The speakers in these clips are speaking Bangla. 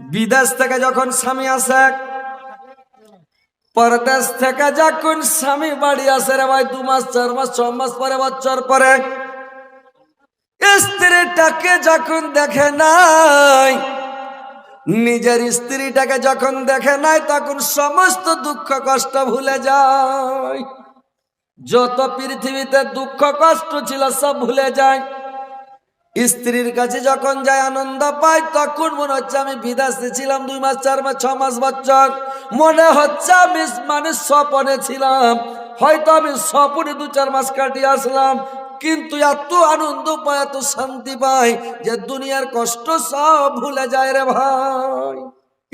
বিদেশ থেকে যখন স্বামী আসে, পরদেশ থেকে যখন স্বামী বাড়ি আসে রে ভাই, দু মাস, চার মাস, ছ মাস পরে, বছর পরে, স্ত্রীটাকে যখন দেখে নাই, নিজের স্ত্রীটাকে যখন দেখে নাই, তখন সমস্ত দুঃখ কষ্ট ভুলে যায়। যত পৃথিবীতে দুঃখ কষ্ট ছিল, সব ভুলে যায়। স্ত্রীর কাছে যখন যায় আনন্দ পাই তখন মনে হচ্ছে আমি বিদেশে ছিলাম, দুই মাস, চার মাস, ছ মাস বছর। মনে হচ্ছে আমি মানে স্বপনে ছিলাম। হয়তো আমি স্বপনে দু চার মাস কাটিয়ে আসলাম। কিন্তু এত আনন্দ পাই এত শান্তি পাই যে দুনিয়ার কষ্ট সব ভুলে যায় রে ভাই।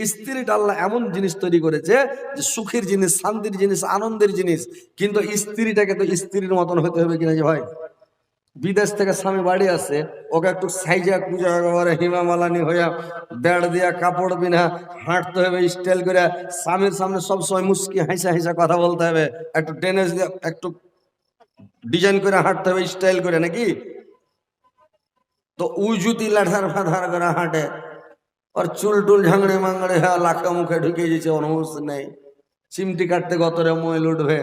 স্ত্রীটা আল্লাহ এমন জিনিস তৈরি করেছে যে সুখের জিনিস, শান্তির জিনিস, আনন্দের জিনিস। কিন্তু স্ত্রীটাকে তো স্ত্রীর মতন হতে হবে কিনা যে ভাই? বিদেশ থেকে স্বামী বাড়ি আসে, ওকে একটু সাইজা কুজা একেবারে হিমামালানি হইয়া বেড় দিয়া কাপড় বিনা হাঁটতে হবে, স্টাইল করে। স্বামীর সামনে সব সময় মুস্কি হাসা হাসা কথা বলতে হবে, একটু টেনেস দিয়ে, একটু ডিজাইন করে হাঁটতে হবে, স্টাইল করে, নাকি? তো উজুতি লাঠার ফাধার করে হাঁটে। ওর চুল টুল ঝাংড়ে মাংড়ে হ্যাঁ লাখা মুখে ঢুকে গেছে অনুভূষ নেই। চিমটি কাটতে গতরে ময়ল উঠবে?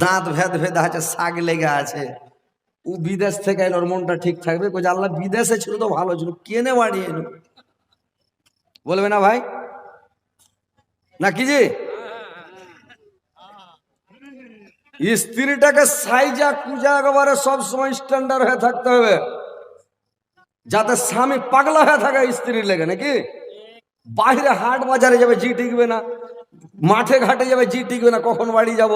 দাঁত ভেদ ভেদ আছে, শাক লেগে আছে। ও বিদেশ থেকে এলো মনটা ঠিক থাকবে। কই আল্লাহ বিদেশে ছিল তো ভালো ছিল, কেনে বাড়ি এলো? বলবে না ভাই? না কি জি? স্ত্রীটাকে সাইজা কুজা একেবারে সব সময় স্ট্যান্ডার্ড হয়ে থাকতে হবে। যাতে স্বামী পাগলা হয়ে থাকে স্ত্রীর লেগে, নাকি? বাইরে হাট বাজারে যাবে, জি টিকবে না। মাঠে ঘাটে যাবে, জি টিকবে না, কখন বাড়ি যাব?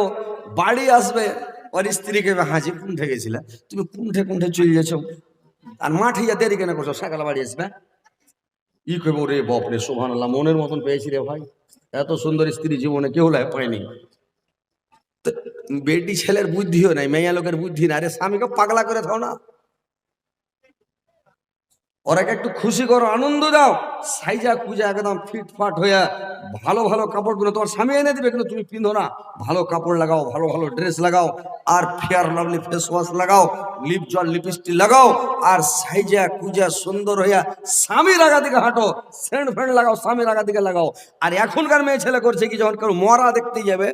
বাড়ি আসবে। ওর স্ত্রীকে হাজি কুণ্ঠে গেছিলে। তুমি কুণ্ঠে কুণ্ঠে চলে যাচ্ছ আর মাঠে যা দেরি কেন করছ? সকালে বাড়ি আসবে? ই কেব রে বপ রে আল্লাহ মনের মতন পেয়েছি রে ভাই। এত সুন্দর স্ত্রী জীবনে কেউ লাই পায়নি। বেটি ছেলের বুদ্ধিও নাই, মেয়া লোকের বুদ্ধি না রে স্বামীকে পাগলা করে থাও না। ওরাকে একটু খুশি করো, আনন্দ দাও। সাইজা কুজা একদম ফিটফাট হইয়া ভালো ভালো কাপড়গুলো তোমার স্বামী এনে দেবে, কিন্তু তুমি পিন্ধো না। ভালো কাপড় লাগাও, ভালো ভালো ড্রেস লাগাও, আর ফেয়ার লাভলি ফেস ওয়াশ লাগাও লিপ জল লিপস্টিক লাগাও, আর সাইজা কুজা সুন্দর হইয়া স্বামীর আগা দিকে হাঁটো সেন্ট ফ্রেন্ড লাগাও, স্বামীর আগা দিকে লাগাও। আর এখনকার মেয়ে ছেলে করছে কি, যখন কেউ মরা দেখতে যাবে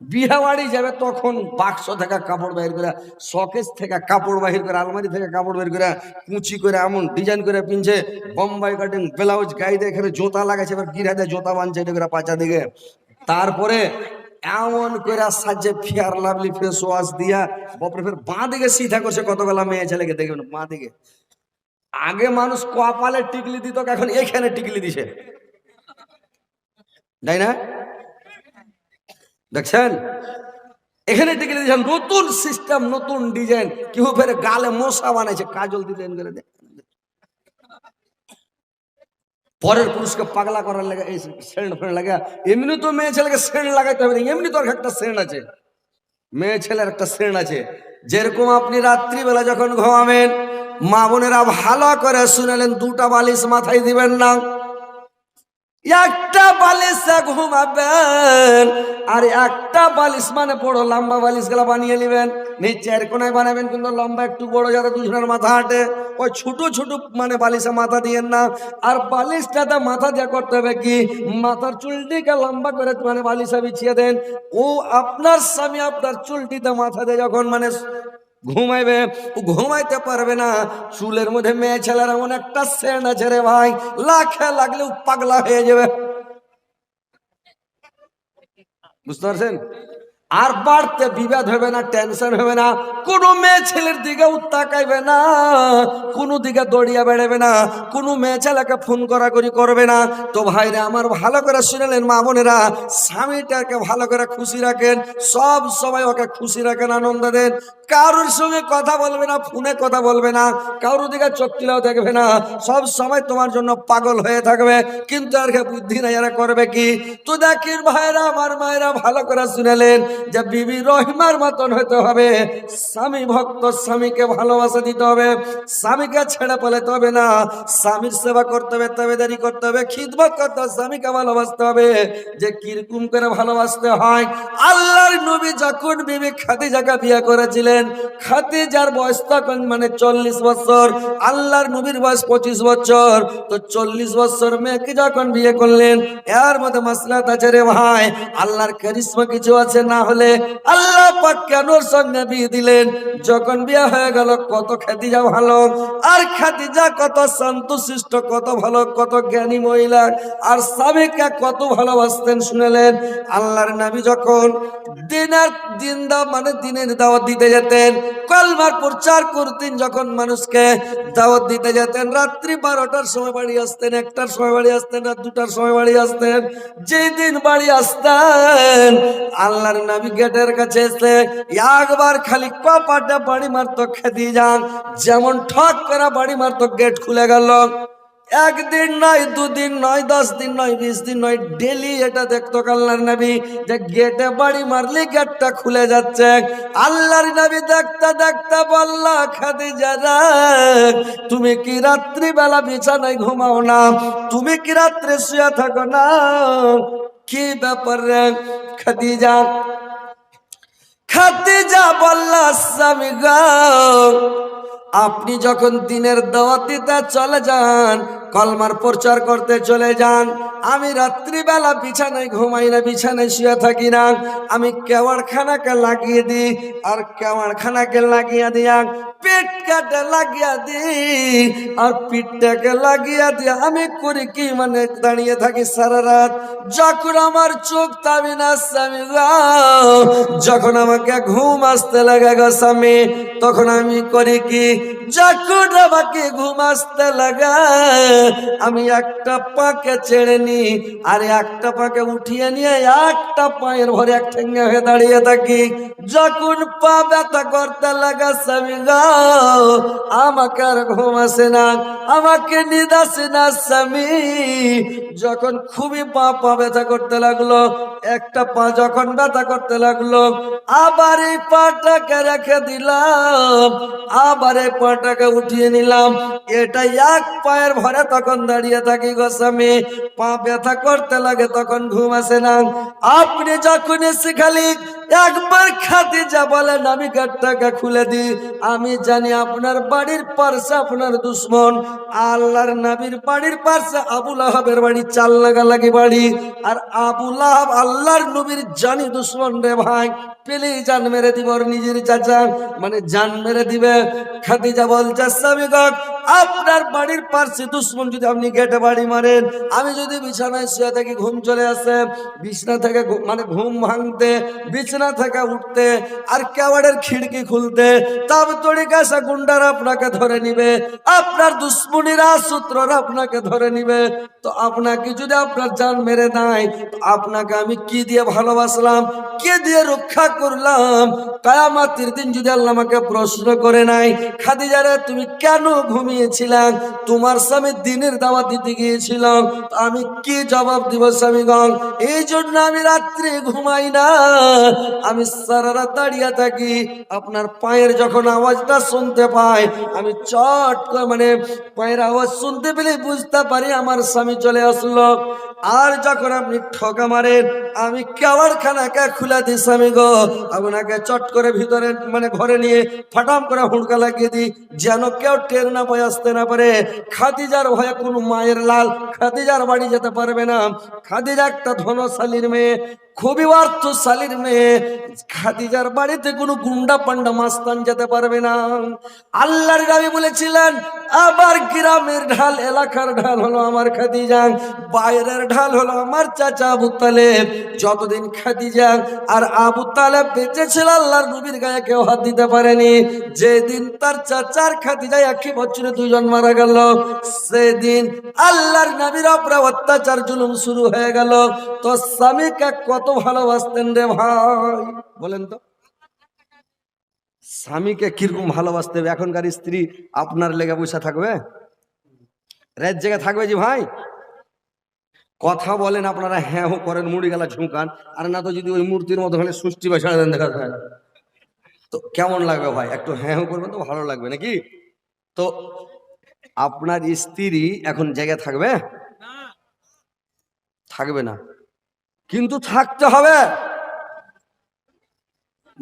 বিয়া বাড়ি যাবে তখন বাক্স থেকে কাপড় বাহির করে, শকেস থেকে কাপড় বাহির করে, আলমারি থেকে কাপড় বের করে, কুচি করে, এমন ডিজাইন করে পিনছে, বোম্বাই কাটিং ব্লাউজ দিয়ে এখানে জোতা লাগাইছে, এবার গিরা দিয়ে জোতা বানছে, এটা করে পাচা দিকে। তারপরে এমন করে সাজে, ফিয়ার, লাভলি, ফেস ওয়াশ দিয়া, বপরে, ফের বাঁ দিকে সিধা করছে কতগুলা মেয়ে ছেলেকে দেখবেন বাঁ দিকে। আগে মানুষ কপালে টিকলি দিত, এখন এখানে টিকলি দিছে। তাই না? দেখছেন? এখানে টিকে দিয়েছেন নতুন সিস্টেম নতুন ডিজাইন কেউ ফেরে গালে মশা বানাইছে, কাজল ডিজাইন করে পরের পুরুষকে পাগলা করার লাগে এই সেন্ট ফেন্ট লাগে, এমনি তো মেয়ে ছেলেকে সেন্ট লাগাইতে হবে এমনি তোর একটা সেন্ট আছে। মেয়ে ছেলের একটা সেন্ট আছে। যেরকম আপনি রাত্রিবেলা যখন ঘুমাবেন, মা বোনেরা ভালো করে শুনালেন দুটা বালিশ মাথায় দিবেন না। একটা বালিশে ঘুমাবেন, আর একটা বালিশ মানে বড় লম্বা বালিশগুলা বানিয়ে নেবেন। নিচের কোনায় বানাবেন, কিন্তু লম্বা একটু বড় যাতে দুজনের মাথা হাঁটে। ওই ছোট ছোট মানে বালিশে মাথা দিয়েন না। আর বালিশটাতে মাথা দিয়ে করতে হবে কি? মাথার চুলটিকে লম্বা করে মানে বালিশে বিছিয়ে দেন। ও আপনার স্বামী আপনার চুলটিতে মাথা দিয়ে যখন মানে ঘুমাইবে? ও ঘুমাইতে পারবে না। চুলের মধ্যে মেয়ে ছেলের এমন একটা সেন আছে রে ভাই। লাখে লাগলে পাগলা হয়ে যাবে। বুঝতে পারছেন? আর বাড়তে বিবাদ হবে না টেনশন হবে না। কোনো মেয়ে ছেলের দিকে উত্তাকাইবে না, কোনো দিকে দড়িয়া বেড়াবে না, কোনো মেয়ে ছেলেকে ফোন করা করি করবে না। তো ভাইরা, আমার ভালো করে শুনেলেন মা বোনেরা, স্বামীটাকে ভালো করে খুশি রাখেন, সব সময় ওকে খুশি রাখেন, আনন্দ দেন। কারোর সঙ্গে কথা বলবে না, ফোনে কথা বলবে না, কারোর দিকে চোখ দেখবে না। সব সময় তোমার জন্য পাগল হয়ে থাকবে, কিন্তু আর কে বুদ্ধি নাই, এরা করবে কি? তো দেখির ভাইরা, আমার মায়েরা ভালো করে শুনেলেন যে বিবি রহিমার মতন হতে হবে। স্বামী ভক্ত স্বামীকে ভালোবাসা দিতে হবে। স্বামীকে ছেড়ে পালাতে হবে না। স্বামীর সেবা করতে হবে, তবেদারি করতে হবে, খিদমত করতে হবে, স্বামীকে ভালোবাসতে হবে। যে কীরকম করে ভালোবাসতে হয়। আল্লাহর নবী যখন বিবি খাদিজাকে বিয়ে করেছিলেন, খাদিজার বয়স তখন মানে চল্লিশ বছর। আল্লাহর নবীর বয়স পঁচিশ বছর। তো চল্লিশ বছর মেয়েকে যখন বিয়ে করলেন, এর মধ্যে মাসলাত আছে রে ভাই। আল্লাহর কারিশ্মা কিছু আছে না হলে আল্লাহ পাক কেন সঙ্গে বিয়ে দিলেন? যখন বিয়ে হয়ে গেল, কত খাদিজা ভালো, আর খাদিজা কত শান্তশিষ্ট কত ভালো, কত জ্ঞানী মহিলা, আর স্বামীকে কত ভালোবাসতেন শুনেলেন। আল্লাহর নবী যখন দিনের দিন দা মানে দিনের দাওয়াত দিতে যেতেন, কলমার প্রচার করতেন যখন মানুষকে, দাওয়াত দিতে যেতেন, রাত্রি বারোটার সময় বাড়ি আসতেন, একটার সময় বাড়ি আসতেন, আর দুটার সময় বাড়ি আসতেন। যেই দিন বাড়ি আসতেন, আল্লাহর নবী গেটের কাছে এসে একবার খালি কপাটে বাড়ি মারতো খেতে যান। যেমন ঠক করে বাড়ি মারতো গেট খুলে গেল। একদিন নয় দুদিন নয় দশ দিন নয় বিশ দিন নয় ডেলি এটা দেখতো আল্লাহর নবী যে গেটে বাড়ি মারলে গেটটা খুলে যাচ্ছে। আল্লাহর নবী দেখতে দেখতে বললা খাদিজা রে, তুমি কি রাত্রি বেলা বিছানায় ঘুমাও না? তুমি কি রাত্রে শুয়ে থাকো না? কি ব্যাপার রে? খাদিজা। খাদিজা বললা, স্বামী আপনি যখন দিনের দাওয়াত দিতে চলে যান, কলমার প্রচার করতে চলে যান, আমি রাত্রিবেলা বিছানায় ঘুমাই না, বিছানায় শুয়ে থাকি না। আমি কেওয়ার খানাকে লাগিয়ে দিই, আর কেওয়ার খানাকে লাগিয়ে দিয়া পেট কাটে লাগিয়ে দিই আর পিঠটাকে লাগিয়া দিয়ে আমি করি কি মানে দাঁড়িয়ে থাকি সারা রাত? যখন আমার চোখ তাবি না স্বামী যখন আমাকে ঘুম আসতে লাগে গো স্বামী, তখন আমি করি কি? যখন আমাকে ঘুম আসতে লাগা, আমি একটা পাকে ছেড়ে নি, আর একটা পাকে উঠিয়ে নিয়ে একটা পায়ের ভরে এক ঠেঙ্গে হয়ে দাঁড়িয়ে থাকি। যখন পা ব্যথা করতে লাগা স্বামী গো আমাকে আর ঘুম আসে না, আমাকে নিদাসে না স্বামী। যখন খুবই পা পা ব্যথা করতে লাগল, একটা পা যখন ব্যথা করতে লাগল, আবার এই পাটাকে রেখে দিলাম, আবার এই পাটাকে উঠিয়ে নিলাম। এটা এক পায়ের ভরে তখন দাঁড়িয়ে থাকি গো স্বামী। পা ব্যথা করতে লাগে তখন ঘুম আসে না। আপনি যখন এসে খালি একবার খাতে যা বলেন, আমি গাড়টাকে খুলে দিই। আমি জানি আপনার বাড়ির পার্শ্বে আপনার দুশ্মন। আল্লাহর নবীর বাড়ির পার্শ্বে আবুল আহাবের বাড়ি, চাল লাগালাগি বাড়ি। আর আবুল আহাব আল্লাহর নবীর জানি দুশ্মন রে ভাই। পেলেই জান মেরে দিব নিজের চাচা। মানে জান মেরে দিবে। খাদিজা বলছে স্বামীগণ আপনার বাড়ির পার্শ্বে দুশ্মন যদি আপনি গেটে বাড়ি মারেন, আমি যদি বিছানায় শুয়ে থাকি, ঘুম চলে আসে। বিছনা থেকে মানে ঘুম ভাঙতে, বিছানা থেকে উঠতে, আর কেওয়াড়ের খিড়কি খুলতে তবে তড়িকাশা গুন্ডারা আপনাকে ধরে নিবে, আপনার দুশ্মনীরা সূত্ররা আপনাকে ধরে নিবে। তো আপনাকে যদি আপনার জান মেরে দেয় আপনাকে আমি কি দিয়ে ভালোবাসলাম, কে দিয়ে রক্ষা করলাম? কায়ামাতির দিন যদি আল্লাহ আমাকে প্রশ্ন করে নাই খাদিজারে তুমি কেন ঘুমিয়েছিলাম? তোমার স্বামী দিনের দাওয়াত দিতে গিয়েছিলাম আমি কি জবাব দিব স্বামীগণ? এই জন্য আমি রাত্রে ঘুমাই না। আমি সারা রাত দাঁড়িয়ে থাকি। আপনার পায়ের যখন আওয়াজটা শুনতে পাই। আমি চট করে মানে পায়ের আওয়াজ শুনতে পেলে বুঝতে পারি আমার স্বামী চলে আসলো। আর যখন আপনি ঠকা মারেন, আমি কেওয়ার খানাকে খুলে দিই স্বামী গো। আপনাকে চট করে ভিতরে মানে ঘরে নিয়ে ফাটাম করে হুড়কা লাগিয়ে দিই, যেন কেউ টের না পায়, আসতে না পারে। খাদিজার ভয়ে কোনো মায়ের লাল, খাদিজার বাড়ি যেতে পারবে না। খাদিজা একটা ধনশালীর মেয়ে খুবই অর্থশালীর মেয়ে। খাদিজার বাড়িতে কোনো গুন্ডা পান্ডা মাস্তান যেতে পারবে না। আল্লাহর গাবি বলেছিলেন, আবার গ্রামের ঢাল, এলাকার ঢাল হলো আমার খাদিজা, বাইরের ঢাল হলো আমার চাচা আবু তালেব। যতদিন খাদিজা আর আবু তালেব বেঁচে ছিল, আল্লাহর নবীর গায়ে কেউ হাত দিতে পারেনি। যেদিন তার চাচার খাদিজা একই বছরে দুজন মারা গেল, সেদিন আল্লাহর নবীর উপরে অত্যাচার জুলুম শুরু হয়ে গেল। তো স্বামীকে কত ভালোবাসতেন রে ভাই। বলেন তো। স্বামীকে কীরকম ভালোবাসতে হবে? এখনকার স্ত্রী আপনার লেগে বসে থাকবে? রাত জেগে থাকবে জি ভাই? কথা বলেন আপনারা হ্যাঁ হো করেন মুড়ি গেলা ঝুঁকান আর না তো যদি ওই মূর্তির মতো খালি সুষ্টি বা ছেড়ে দেন দেখা যায়। তো কেমন লাগবে ভাই? একটু হ্যাঁ হো করবেন তো ভালো লাগবে নাকি? তো আপনার স্ত্রী এখন জায়গায় থাকবে? থাকবে না। কিন্তু থাকতে হবে।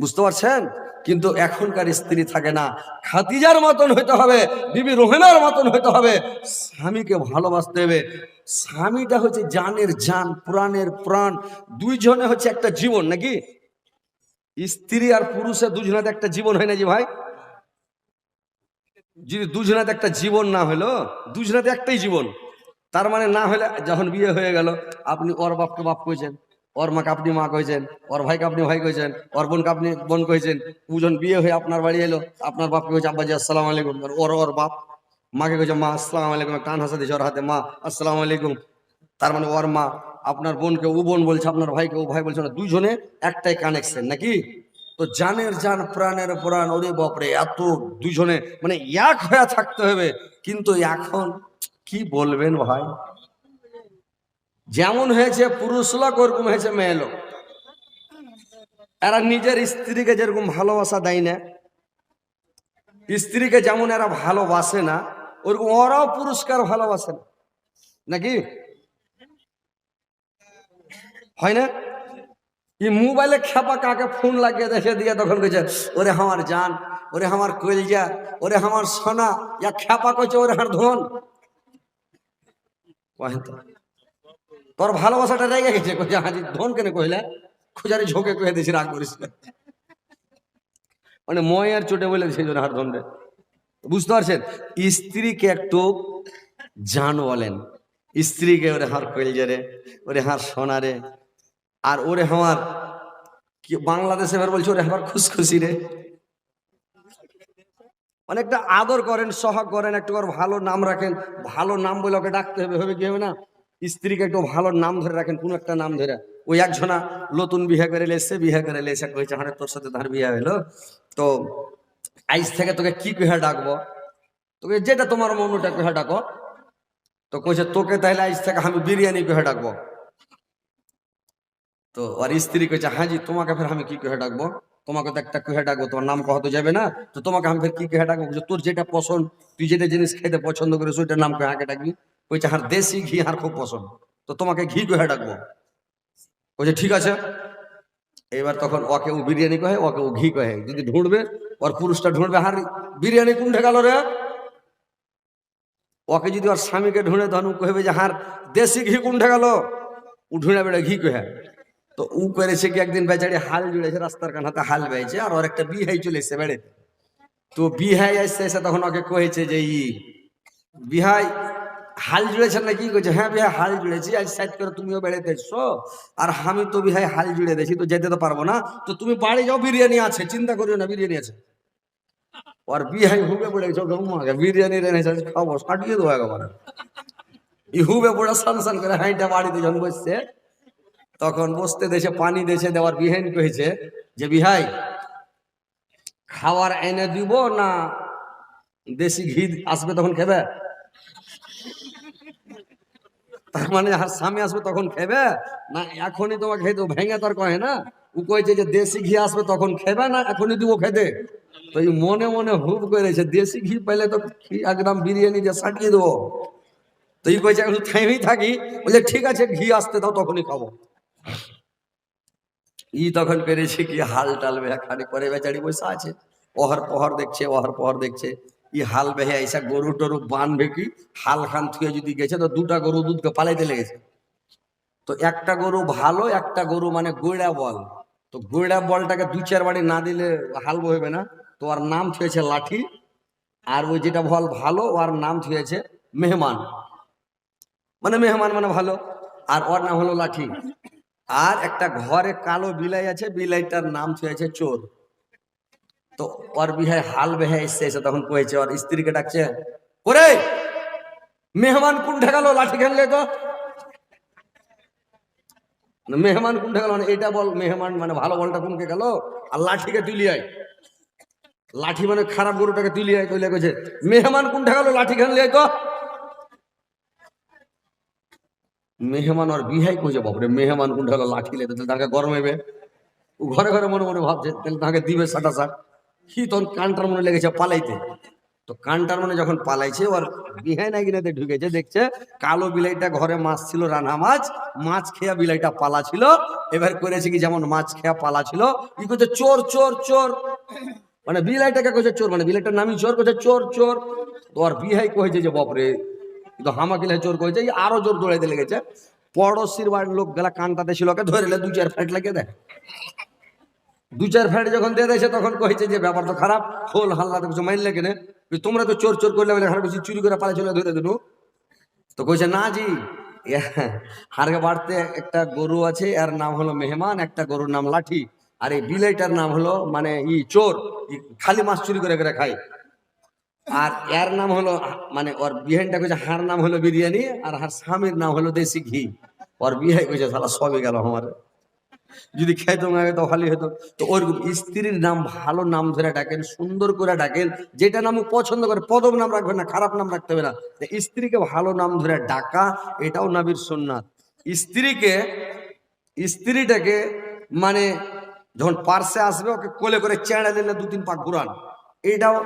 বুঝতে পারছেন? কিন্তু এখনকার স্ত্রী থাকে না। খাতিজার মতন হইতে হবে, বিবি রোহেনার মতন হইতে হবে। স্বামীকে ভালোবাসতে হবে। স্বামীটা হচ্ছে জানের জান, প্রাণের প্রাণ। দুইজনে হচ্ছে একটা জীবন, নাকি? স্ত্রী আর পুরুষের দুজনাতে একটা জীবন হয় না যে ভাই? যদি দুজনাতে একটা জীবন না হলো, দুজনাতে একটাই জীবন। তার মানে না হলে যখন বিয়ে হয়ে গেল, আপনি ওর বাপকে বাপ কইছেন, ওর মাকে আপনি মা কইছেন, ওর ভাইকে আপনি ভাই কইছেন, ওর বোনকে আপনি বোন কইছেন, দুজন বিয়ে হয়ে আপনার বাড়ি এলো, আপনার বাপকে কইছে আব্বাজি আসসালাম আলাইকুম। ওর ওর বাপ। মাকে কইছে, মা, আসসালাম আলাইকুম। কান হাসা দিয়েছে ওর হাতে, মা, আসসালাম আলাইকুম। তার মানে ওর মা, আপনার বোনকে ও বোন বলছে, আপনার ভাইকে ও ভাই বলছে না দুজনে একটাই কানেকশন নাকি? তো জানের জান, প্রাণের প্রাণ, ওরে বাপরে, এত দুজনে মানে এক হয়ে থাকতে হবে। কিন্তু এখন কি বলবেন ভাই? যেমন হয়েছে পুরুষ লোক, ওরকম হয়েছে মেয়ে লোক। এরা নিজের স্ত্রীকে যেরকম ভালোবাসা দেয় না, স্ত্রীকে যেমন এরা ভালোবাসে না, ওরকম ওরাও পুরস্কার ভালোবাসে না। নাকি? হয় না? এই মোবাইলে খেপা কাকে ফোন লাগিয়ে দেখে দিয়ে তখন কইছে, ওরে আমার জান, ওরে আমার কলজা, ওরে আমার সোনা, ইয়া খেপা কইছে, ওরে আমার ধন। তোর ভালোবাসাটা রেগে গেছে কইছে হাজি ধন কেন কইলা খুজারি ঝোঁকে কয়ে দিয়েছি রাগ করিস মানে মই আর চোটে বলে দিয়েছে হার ধনরে বুঝতে পারছেন? স্ত্রীকে একটু জান বলেন। স্ত্রীকে ওরে হার কইলজে রে, ওরে হার সোনা রে। আর ওরে আমার কি বাংলাদেশে এবার বলছে, ওরে আমার খুশখুশি রে। অনেকটা আদর করেন, সহাগ করেন, একটু ভালো নাম রাখেন। ভালো নাম বলে ওকে ডাকতে হবে হবে কি হবে না? স্ত্রীকে একটু ভালো নাম ধরে রাখেন, কোনো একটা নাম ধরে। ওই একজনা নতুন বিয়ে করে এসছে বিয়ে করে এসে কইছে হ্যাঁ তোর সাথে তার বিয়ে হলো তো আইস থেকে তোকে কি কহে ডাকবো? তোকে যেটা তোমার মন, ওটা কহে ডাকো? তো কইছে, তোকে তাহলে আইস থেকে আমি বিরিয়ানি কহে ডাকবো? তো আর স্ত্রী কইছে হ্যাঁ জি তোমাকে ফের আমি কি কহে ডাকবো? তোমাকে তো একটা কুহে ডাকবো তোমার নাম কহা তো যাবে না। তো তোমাকে আমি কি কহে ডাকবো? বলছে, তোর যেটা পছন্দ তুই যেটা জিনিস খেতে পছন্দ করিস ওইটার নাম কহে আগে ডাকবি। কইছে হার দেশি ঘি আর খুব পছন্দ। তো তোমাকে ঘি কহে ডাকবো? বলছে ঠিক আছে। এবার তখন ওকে ও বিরিয়ানি কহে ওকে ও ঘি কহে। যদি ঢুঁড়বে ওর পুরুষটা ঢুঁড়বে হার বিরিয়ানি কোনটা গেল রে? ওকে যদি ওর স্বামীকে ঢুঁড়ে তখন কহবে যে হার দেশি ঘি কোনটা গেল? ও ঢুঁড়ে বেড়ে ঘি কহে। তো উ করেছে কি একদিন বেচারি হাল জুড়েছে, রাস্তার কানাতে হাল বেয়েছে আর ওর একটা বিহাই চলে এসছে বেড়েতে। তো বিহাই আসছে এসে তখন ওকে কয়েছে যে ই, বিহাই হাল জুড়েছেন না কি করছে হ্যাঁ বিহাই হাল জুড়েছি, আজ সাইড করে তুমিও বেড়াতে এসছো। আর আমি তো বিহাই হাল জুড়ে দিয়েছি, তো যেতে তো পারব না। তো তুমি বাড়ি যাও, বিরিয়ানি আছে, চিন্তা করিও না, বিরিয়ানি আছে। আর বিহাই হুবে পড়ে গেছে গম্মাকে বিরিয়ানি আজ খাব সাটিয়ে দেবো, একেবারে। ই হুবে পড়ে সান সান করে হাইটা বাড়িতে যখন বসছে তখন বসতে দেশে পানি দেশে দেওয়ার বিহাইন কয়েছে যে, বিহাই খাবার এনে দিব না দেশি ঘি আসবে তখন খেবে? তার মানে আর স্বামী আসবে তখন খেবে? না, এখনই তোমাকে খেতে ভেঙে তার কহে না? ও কয়েছে যে, দেশি ঘি আসবে তখন খেবে না, এখনই দিব খেতে। তো এই মনে মনে হুব করেছে দেশি ঘি পেলে তো একদম বিরিয়ানি দিয়ে সাটিয়ে দেবো। তো এই কয়েছে এখন থেমেই থাকি। বলছে, ঠিক আছে, ঘি আসতে দাও, তখনই খাব। ই তখন পেরেছে কি হাল টাল বেহা খানি করে বেচারি বসে আছে। ওহর পহর দেখছে ওহর পহর দেখছে। ই হাল বেহে আইসা গরু টরু বানবে কি? হাল খান থুয়ে যদি গেছে তো দুটা গরু দুধকে পালাইতে লেগেছে। তো একটা গরু ভালো, একটা গরু মানে গৈড়া বল। তো গৈড়া বলটাকে দু চার বাড়ি না দিলে হাল বইবে না। তো ওর নাম থুয়েছে লাঠি, আর ওই যেটা বল ভালো, ওর নাম থুয়েছে মেহমান। মানে মেহমান মানে ভালো, আর ওর নাম হলো লাঠি। আর একটা ঘরে কালো বিলাই আছে, বিলাইটার নাম থুয়েছে চোর। তো ওর বিহায় হাল বেহে এসছে, এসে তখন কয়েছে, ওর স্ত্রীকে ডাকছে করে মেহমান কোন ঠেকালো লাঠি খেললে তো? মেহমান কোন ঠেকালো মানে এটা বল, মেহমান মানে ভালো বলটা কোনকে গেল? আর লাঠিকে তুলিয়ায় লাঠি মানে খারাপ গরুটাকে তুলিয়ায় কইলে কইছে, মেহমান কোন ঠেকালো লাঠি খেললে তো? মেহমান আর বিহাই কইছে বাপরে? মেহমান কোনটা লাঠি লেতে তাহলে তাকে গরম হবে ও ঘরে ঘরে মনে মনে ভাবছে, তাহলে তাকে দিবে সাটা সাট কি তখন কানটার মনে লেগেছে পালাইতে? তো কানটার মনে যখন পালাইছে ওর বিহাই না গিনাতে ঢুকেছে, দেখছে কালো বিলাইটা ঘরে মাছ ছিল রান্না মাছ মাছ খেয়া বিলাইটা পালা ছিল। এবার করেছে কি যেমন মাছ খেয়া পালা ছিল কি করছে চোর চোর চোর। মানে বিলাইটাকে কইছে চোর মানে বিলাইটার নামই চোর, কইছে চোর চোর। তো আর বিহাই কইছে যে বাপরে কিন্তু হামাকিলে চোর এই আরও জোর দৌড়াইতে লেগেছে পড়োশির বাড়ির লোক গেলা কানটাতে ছিল ওকে দু চার ফ্যাট লাগিয়ে দেয়। দু চার ফ্যাট যখন দিয়ে দিয়েছে তখন কইছে যে ব্যাপার তো খারাপ হোল হাল্লা তো কিছু মাইনলে কেনে। বলি, তোমরা তো চোর চোর করলে বলে বেশি চুরি করে পালে চলে ধরে দিল তো কইছে না জি হারকে বাড়তে একটা গরু আছে এর নাম হলো মেহমান একটা গরুর নাম লাঠি। আর এই বিলাইটার নাম হলো মানে ই চোর খালি মাছ চুরি করে করে খায়। আর এর নাম হলো মানে ওর বিহানটা কইছে, হার নাম হলো বিরিয়ানি, আর হার স্বামীর নাম হলো দেশি ঘি। ওর বিহাই কইছে, শালা সবই গেল আমার। যদি খেতাম আগে তো ভালোই হতো তো ওরকম স্ত্রীর নাম, ভালো নাম ধরে ডাকেন, সুন্দর করে ডাকেন, যেটা নাম পছন্দ করে পদব নাম রাখবেন না, খারাপ নাম রাখতে হবে না। স্ত্রীকে ভালো নাম ধরে ডাকা, এটাও নাবির সুন্নাত। স্ত্রীকে, স্ত্রীটাকে মানে যখন পার্সে আসবে, ওকে কোলে করে চেঁড়ে দিলে দু তিন পাক ঘুরান। এটাও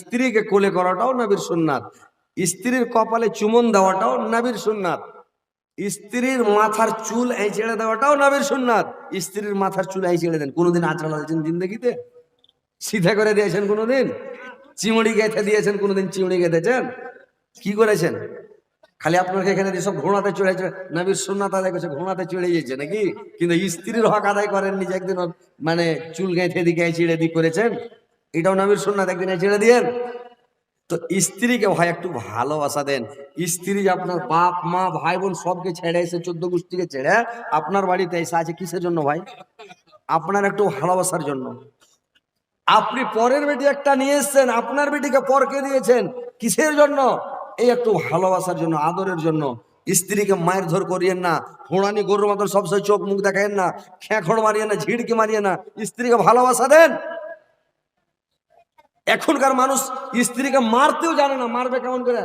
স্ত্রীকে কোলে করাটাও নবীর সুন্নাত। স্ত্রীর কপালে চুমন দেওয়াটাও নবীর সুন্নাত। স্ত্রীর মাথার চুল এই ছেড়ে দেওয়াটাও নবীর সুন্নাত। স্ত্রীর মাথার চুল এই ছেড়ে দেন। কোনোদিন আচরণ দিয়েছেন জিন্দগিতে? সিধা করে দিয়েছেন কোনোদিন? চিমড়ি গেঁথে দিয়েছেন কোনোদিন চিমড়ি গেঁথেছেন? কি করেছেন? খালি আপনাকে এখানে দিয়ে সব ঘোড়াতে চড়ে চড়ে নবীর সুন্নাত আদায় করছে, ঘোড়াতে চড়ে গিয়েছে নাকি? কিন্তু স্ত্রীর হক আদায় করেননি যে একদিন মানে চুল গেঁথে দিকে ছিঁড়ে দিয়ে করেছেন? এটাও নবীর সুন্নাত, একদিন ছেড়ে দিয়েন। তো স্ত্রীকে ভাই একটু ভালোবাসা দেন। স্ত্রী যে আপনার বাপ, মা, ভাই, বোন সবকে ছেড়ে এসে চোদ্দ গোষ্ঠীকে ছেড়ে আপনার বাড়িতে এসে আছে কিসের জন্য ভাই? আপনার একটু ভালোবাসার জন্য। আপনি পরের বেটি একটা নিয়ে এসছেন, আপনার বেটিকে পরকে দিয়েছেন। কিসের জন্য? এই একটু ভালোবাসার জন্য, আদরের জন্য। স্ত্রীকে মায়ের ধর করিয়েন না, হোড়ানি গরুর মতন সবসময় চোখ মুখ দেখায়েন না, খেঁখড় মারিয়ে না, ঝিড়কি মারিয়ে না। স্ত্রীকে ভালোবাসা দেন। এখনকার মানুষ স্ত্রীকে মারতেও জানে না, মারবে কেমন করে?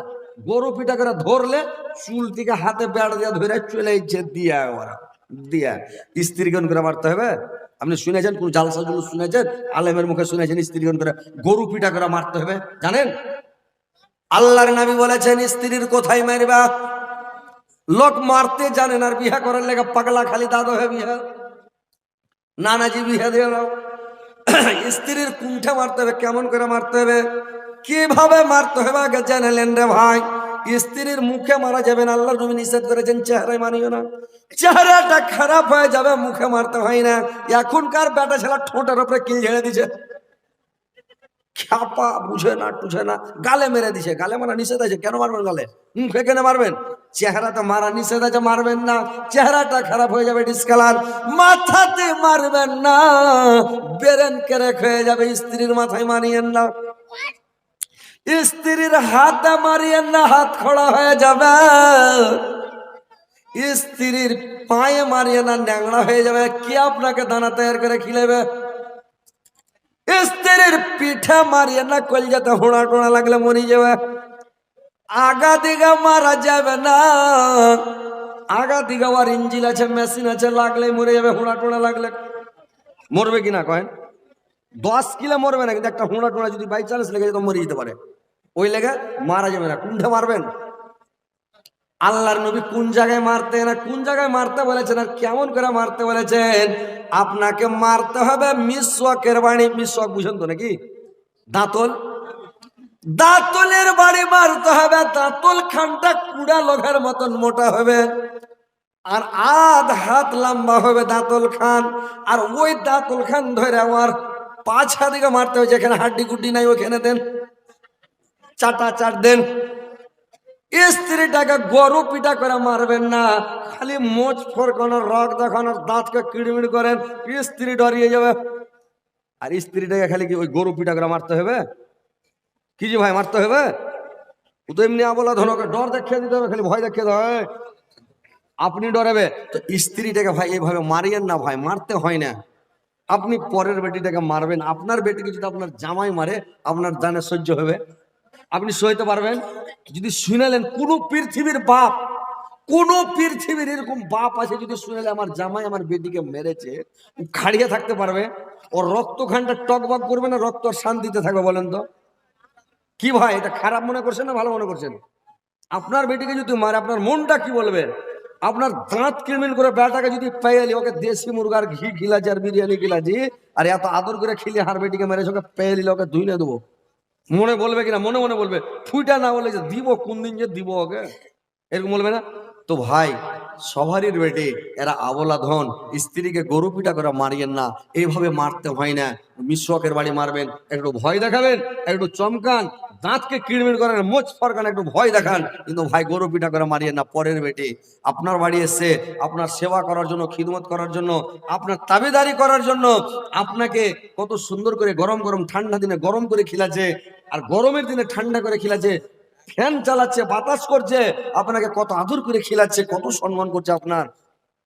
গরু পিঠা করে ধরলে চুল থেকে হাতে বেড় দিয়ে ধরে চলে ইচ্ছে দিয়া ওরা, দিয়া। স্ত্রী করে মারতে হবে? আপনি শুনেছেন, কোন জালসা জুলুস শুনেছেন? আলেমের মুখে শুনেছেন স্ত্রী করে? গরু পিঠা করে মারতে হবে, জানেন? আল্লাহর নবী বলেছেন, স্ত্রীর কোথায় মারবা? লোক মারতে জানেন আর বিহা করার লেগে পাগলা খালি দাদা হয়ে বিহা নানাজি বিহা দিয়ে। স্ত্রীর কুণ্ঠে মারতে হবে, কেমন করে মারতে হবে? কীভাবে মারতে হবে আগে জানালেন রে ভাই। স্ত্রীর মুখে মারা যাবেন আল্লাহ নবী নিষেধ করেছেন, চেহারায় মানিও না। চেহারাটা খারাপ হয়ে যাবে, মুখে মারতে হয় না। এখনকার বেটা ছেলে ঠোঁটের ওপরে কিল ঝেড়ে দিছে খ্যাপা বুঝে না, টুঝে না, গালে মেরে দিছে, গালে মারা নিষেধ আছে, কেন মারবেন গালে? মুখে কেন মারবেন? চেহারাতে মারা নিষেধ আছে, মারবেন না। চেহারাটা খারাপ হয়ে যাবে ডিসকালার। মাথাতে মারবেন না। বেরেন কেরেক হয়ে যাবে, স্ত্রীর মাথায় মারিয়েন না। স্ত্রীর হাতে মারিয়েন না, হাত খড়া হয়ে যাবে। স্ত্রীর পায়ে মারিয়ে না, ন্যাংড়া হয়ে যাবে। কে আপনাকে দানা তৈরি করে খিলেবে? স্ত্রীর পিঠে মারিয়ে না কলজাতে হোড়া টোড়া লাগলে মরি যাবে। আগা দিকে মারা যাবে না। আগা দিকে আবার ইঞ্জিল আছে, মেশিন আছে লাগলে মরে যাবে, হোড়া টোড়া লাগলে। মরবে কিনা কয়েন? দশ কিলো মরবে না, কিন্তু একটা হোঁড়া টোড়া যদি বাই চান্স লেগে যেত মরে যেতে পারে। ওই লেগে মারা যাবে না। কুণ্ঠে মারবেন? আল্লাহর নবী কোন জায়গায় মারতে না কোন জায়গায় মারতে বলেছেন আর কেমন করে মারতে বলেছেন? আপনাকে মারতে হবে মিসওয়াকের বাণী মিসওয়াক বুঝেন তো নাকি? দাঁতল? দাঁতলের বাড়ি মারতে হবে। দাঁতল খানটা কুড়া লোকের মতন মোটা হবে। আর আধ হাত লম্বা হবে দাঁতল খান। আর ওই দাঁতল খান ধরে আমার পাছা দিকে মারতে হবে। যেখানে হাড্ডি গুড্ডি নাই, ওখানে দেন। চাটা চাট দেন। স্ত্রীটাকে গরু পিটা করে মারবেন না, খালি মোচ ফোরকানো রক দেখানোর দাঁতকে কিড়মিড় করেন, স্ত্রী ডরিয়ে যাবে। আর স্ত্রীটাকে খালি কি ওই গরু পিটা করে মারতে হবে? কি যে ভাই, মারতে হবে? ও তো এমনি আবলা ধনকে ডর দেখিয়ে দিতে হবে, খালি ভয় দেখিয়ে দেবে। আপনি ডরাবে। তো স্ত্রীটাকে ভাই এইভাবে মারিয়েন না ভাই, মারতে হয় না। আপনি পরের বেটিটাকে মারবেন, আপনার বেটিকে যদি আপনার জামাই মারে, আপনার জানে সহ্য হবে। আপনি সইতে পারবেন? যদি শুনেলেন, কোন পৃথিবীর বাপ, কোন পৃথিবীর এরকম বাপ আছে যদি শুনেলে আমার জামাই আমার বেটিকে মেরেছে খাড়িয়ে থাকতে পারবে? ওর রক্ত খানটা টকবক করবে না? রক্ত শান্তিতে থাকবে বলেন তো? কি ভাই, এটা খারাপ মনে করছেন না ভালো মনে করছেন? আপনার বেটিকে যদি মারে, আপনার মনটা কি বলবে? আপনার দাঁত কিরমিল করে বেটাকে যদি পেয়ালি, ওকে দেশি মুরগার ঘি খিলাছি আর বিরিয়ানি খিলাছি আর এত আদর করে খিলে হার বেটিকে মেরেছে, ওকে পেয়ালি, ওকে ধুইলে দেবো। মনে বলবে কিনা? মনে মনে বলবে। ফুইটা না বলে যে দিব, কোন দিন যে দিব ওকে? এরকম বলবে না? তো ভাই, সবারই বেটে এরা আবলা ধন। স্ত্রীকে গরু পিটা করে মারিয়েন না। এইভাবে মারতে হয় না। মিশ্রকের বাড়ি মারবেন। একটু ভয় দেখাবেন, একটু চমকান। দাঁতকে কিড়মিড় করেন, মোচ ফরকান, একটু ভয় দেখান। কিন্তু ভাই, গরু পিঠা করে মারিয়ে না, পরের বেটে। আপনার বাড়ি এসে, আপনার সেবা করার জন্য, খিদমত করার জন্য, আপনার তাবেদারি করার জন্য, আপনাকে কত সুন্দর করে গরম গরম ঠান্ডা দিনে গরম করে খিলাছে আর গরমের দিনে ঠান্ডা করে খিলাছে ফ্যান চালাচ্ছে, বাতাস করছে, আপনাকে কত আদর করে খিলাচ্ছে, কত সম্মান করছে আপনার।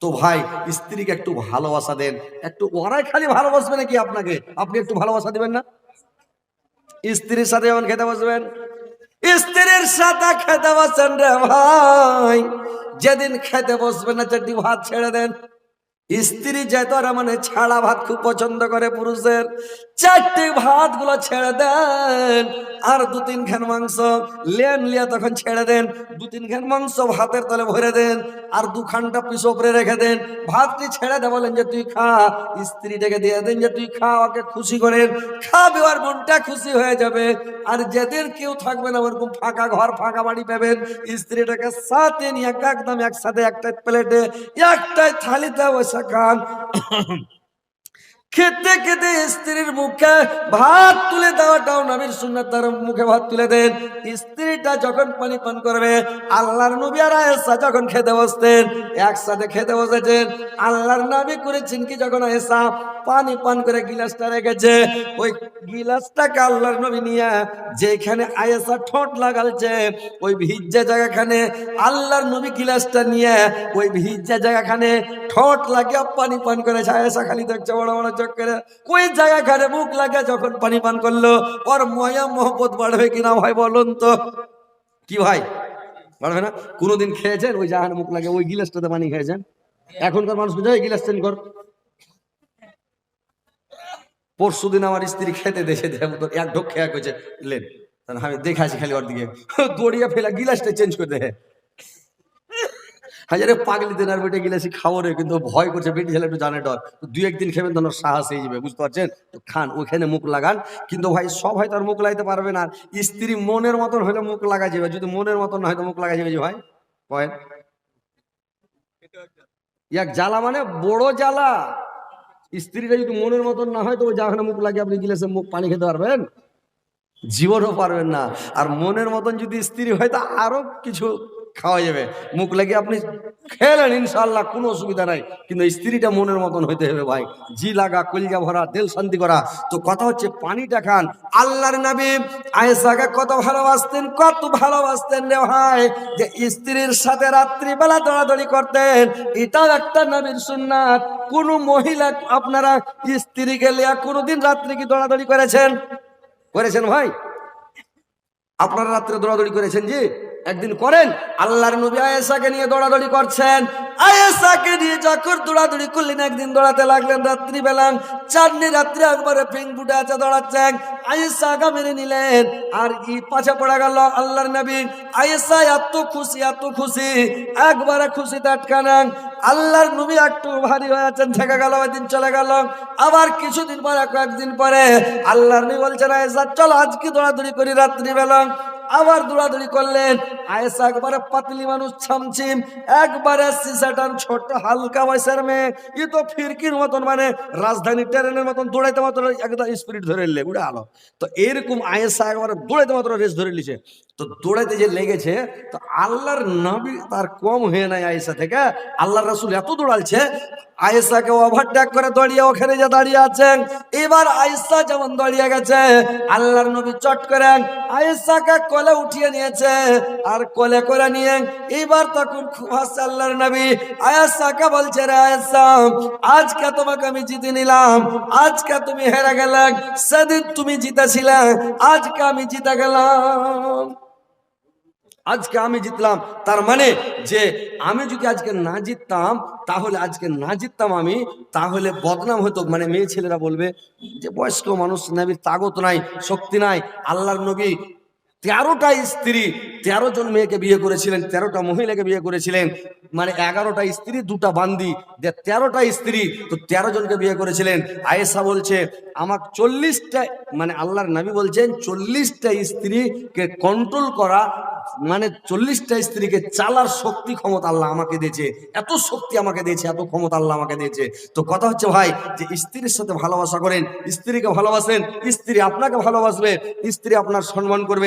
তো ভাই, স্ত্রীকে একটু ভালোবাসা দেন, একটু ওরাই খালি ভালোবাসবে নাকি আপনাকে? আপনি একটু ভালোবাসা দিবেন না? স্ত্রীর সাথে যখন খেতে বসবেন? স্ত্রীর সাথে খেতে বসেন রে ভাই। যেদিন খেতে বসবেন না চারটি ভাত ছেড়ে দেন। স্ত্রী যেত মানে ছাড়া ভাত খুব পছন্দ করে পুরুষের চারটি ভাতগুলো ছেড়ে দেন, আর দু তিন খান মাংস লেন লিয়া তখন ছেড়ে দেন, দু তিন খান মাংস ভাতের তলে ভরে দেন, আর দু খানটা পিস ওপরে রেখে দেন। ভাতটি ছেড়ে দে বলেন যে, তুই খা। স্ত্রীটাকে দিয়ে দেন যে, তুই খা, ওকে খুশি করেন খাবে আর মনটা খুশি হয়ে যাবে। আর যেদের কেউ থাকবে না, ওরকম ফাঁকা ঘর, ফাঁকা বাড়ি পাবেন। স্ত্রীটাকে সাথে নিয়ে একদম একসাথে একটা প্লেটে একটাই থালিতে বসে খান খেতে খেতে স্ত্রীর মুখে ভাত তুলে দেওয়াটাও নবীর সুন্নাত তার মুখে ভাত তুলে দেন। স্ত্রীটা যখন পানি পান করবে, আল্লাহর নবী আর আয়েশা যখন খেতে বসতেন, একসাথে খেতে বসেছেন। আল্লাহর নবী করেছেন কি যখন আয়েশা পানি পান করে গিলাসটা রেখেছে, ওই গিলাসটাকে আল্লাহর নবী নিয়ে যেখানে আয়েশা ঠোঁট লাগালছে, ওই ভিজ্জা জায়গাখানে আল্লাহর নবী গিলাসটা নিয়ে ওই ভিজ্জা জায়গাখানে ঠোঁট লাগিয়ে পানি পান করেছে। আয়েসা খালি দেখছে বড় বড় চোখ করে। ওই জায়গাখানে মুখ লাগে যখন পানি পান করল, ওর ময়া মহব্বত বাড়বে কিনা ভাই বলুন তো? কি ভাই? বাড়বে না? কোনোদিন খেয়েছেন? ওই জায়গায় মুখ লাগে ওই গিলাসটাতে পানি খেয়েছেন? এখনকার মানুষ বুঝে গিলাস চেঞ্জ কর। পরশু দিন আমার স্ত্রী খেতে দেখে এক ঢোক খেয়া করেছে লেন আমি দেখাছি খালি ওর দিকে। দড়িয়া ফেলা গিলাসটা চেঞ্জ করে দেয়। হাজারে পাগলি দিন আর বেটে গিলাসি খাব রে, কিন্তু ভয় করছে বেটি ছেলে একটু জানে ডর। দুই একদিন খেবেন তখন সাহস হয়ে যাবে, বুঝতে পারছেন? তো খান, ওখানে মুখ লাগান। কিন্তু ভাই, সব হয়তো আর মুখ লাগাইতে পারবে না। স্ত্রী মনের মতন হলে মুখ লাগা যাবে, যদি মনের মতন না হয়তো মুখ লাগা যাবে যে ভাই? কয়েন। এক জ্বালা মানে বড় জ্বালা। স্ত্রীটা যদি মনের মতন না হয় তো জাহানে মুখ লাগে আপনি গিলাসে মুখ পানি খেতে পারবেন। জীবনও পারবেন না। আর মনের মতন যদি স্ত্রী হয়, তা আরও কিছু খাওয়া যাবে। মুখ লাগিয়ে আপনি খেলেন ইনশাল্লাহ কোনো অসুবিধা নাই। কিন্তু স্ত্রীটা মনের মতন হইতে হবে ভাই। জি লাগা, কলিজা ভরা, তেল শান্তি করা। তো কথা হচ্ছে, পানিটা খান। আল্লাহর নবী আয়েশাকে কত ভালোবাসতেন কত ভালোবাসতেন রে ভাই। যে স্ত্রীর সাথে রাত্রিবেলা দৌড়াদৌড়ি করতেন, এটাও একটা নবীর সুন্নাত। কোন মহিলা আপনারা স্ত্রীকে লিয়া কোনোদিন রাত্রি কি দৌড়াদৌড়ি করেছেন? করেছেন ভাই? আপনারা রাত্রে দৌড়াদৌড়ি করেছেন জি? একদিন করেন, আল্লাহর নবী আয়েশাকে নিয়ে দৌড়াদৌড়ি করছেন। আয়েশাকে নিয়ে যখন দৌড়াদৌড়ি করলেন, একদিন দৌড়াতে লাগলেন রাত্রি বেলা চাঁদনি রাত্রি একবারে পিং বুটে আছে দৌড়াচ্ছেন। আয়েশা আগা মেরে নিলেন, আর ই পাছে পড়া গেল আল্লাহর নবী। আয়েশা এত খুশি এত খুশি, একবারে খুশিতে আটকানাং। আল্লাহর নবী একটু ভারী হয়ে আছেন, থেকে গেল ওই দিন চলে গেল। আবার কিছুদিন পরে, কয়েকদিন পরে আল্লাহর নবী বলছেন, আয়েশা, চল আজকে দৌড়াদৌড়ি করি রাত্রি বেলা আবার দৌড়াদৌড়ি করলেন। আয়েশা একবারে পাতলি মানুষ ছামছিম, একবারে সিসাটান ছোট হালকা বয়সের মেয়ে। ই তো ফিরকির মতন মানে রাজধানী ট্রেনের মতন দৌড়াইতে মাত্র একদম স্পিরিট ধরে নিলে, উড়ে আলো। তো এরকম আয়েশা একবারে দৌড়াইতে মাত্র রেস ধরে নিছে। তো দৌড়াইতে যে লেগেছে, তো আল্লাহর নবী তার কম হয়ে নাই আয়েশা থেকে। আল্লাহর রাসূল এত দৌড়ালছে, আয়েশাকে ওভারটেক করে দাঁড়িয়ে ওখানে যে দাঁড়িয়ে আছেন। এবার আয়েশা যেমন দাঁড়িয়ে গেছে, আল্লাহর নবী চট করেন, আয়েশাকে কোলে উঠিয়ে নিয়েছে, আর কলে করে নিয়ে এবার তখন হাসছে আল্লাহর নবী। আয়েশাকে বলছে রে আয়েশা আজকে তোমাকে আমি জিতে নিলাম, আজকে তুমি হেরে গেলে, সেদিন তুমি জিতেছিলে, আজকে আমি জিতে গেলাম। আজকে আমি জিতলাম, তার মানে যে আমি যদি আজকে না জিততাম, তাহলে আজকে না জিততাম আমি, তাহলে বদনাম হতো। মানে মেয়ে ছেলেরা বলবে যে বয়স্ক মানুষ, নবীর তাগত নাই, শক্তি নাই, আল্লাহর নবী তেরোটা স্ত্রী, তেরো জন মেয়েকে বিয়ে করেছিলেন, তেরোটা মহিলাকে বিয়ে করেছিলেন মানে এগারোটা স্ত্রী, দুটা বান্দি। যে তেরোটা স্ত্রী, তো তেরো জনকে বিয়ে করেছিলেন। আয়েশা বলছে আমার চল্লিশটা মানে আল্লাহর নবী বলছেন, চল্লিশটা স্ত্রীকে কন্ট্রোল করা মানে চল্লিশটা স্ত্রীকে চালার শক্তি ক্ষমতা আল্লাহ আমাকে দিয়েছে। এত শক্তি আমাকে দিয়েছে, এত ক্ষমতা আল্লাহ আমাকে দিয়েছে। তো কথা হচ্ছে ভাই, যে স্ত্রীর সাথে ভালোবাসা করেন, স্ত্রীকে ভালোবাসেন, স্ত্রী আপনাকে ভালোবাসবে, স্ত্রী আপনার সম্মান করবে।